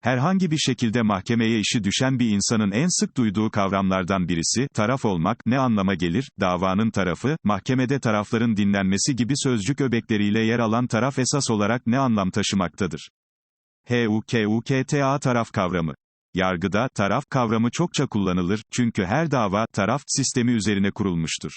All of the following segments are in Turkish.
Herhangi bir şekilde mahkemeye işi düşen bir insanın en sık duyduğu kavramlardan birisi, taraf olmak, ne anlama gelir, davanın tarafı, mahkemede tarafların dinlenmesi gibi sözcük öbekleriyle yer alan taraf esas olarak ne anlam taşımaktadır? HUKUKTA taraf kavramı. Yargıda, taraf kavramı çokça kullanılır, çünkü her dava, taraf, sistemi üzerine kurulmuştur.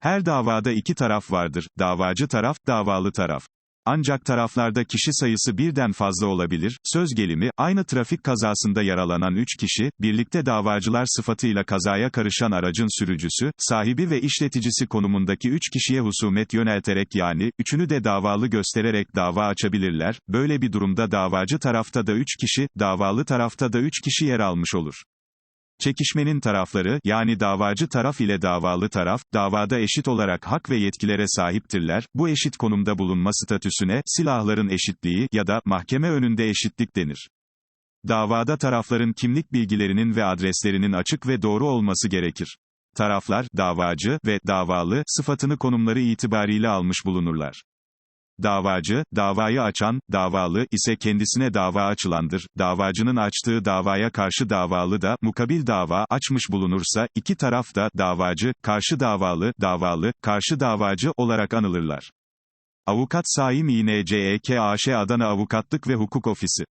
Her davada iki taraf vardır, davacı taraf, davalı taraf. Ancak taraflarda kişi sayısı birden fazla olabilir, söz gelimi, aynı trafik kazasında yaralanan üç kişi, birlikte davacılar sıfatıyla kazaya karışan aracın sürücüsü, sahibi ve işleticisi konumundaki üç kişiye husumet yönelterek yani, üçünü de davalı göstererek dava açabilirler, böyle bir durumda davacı tarafta da üç kişi, davalı tarafta da üç kişi yer almış olur. Çekişmenin tarafları, yani davacı taraf ile davalı taraf, davada eşit olarak hak ve yetkilere sahiptirler, bu eşit konumda bulunma statüsüne, silahların eşitliği ya da mahkeme önünde eşitlik denir. Davada tarafların kimlik bilgilerinin ve adreslerinin açık ve doğru olması gerekir. Taraflar, davacı ve davalı sıfatını konumları itibariyle almış bulunurlar. Davacı, davayı açan, davalı ise kendisine dava açılandır. Davacının açtığı davaya karşı davalı da, mukabil dava açmış bulunursa, iki taraf da, davacı, karşı davalı, davalı, karşı davacı olarak anılırlar. Avukat Saim İNCEK AŞ Adana Avukatlık ve Hukuk Ofisi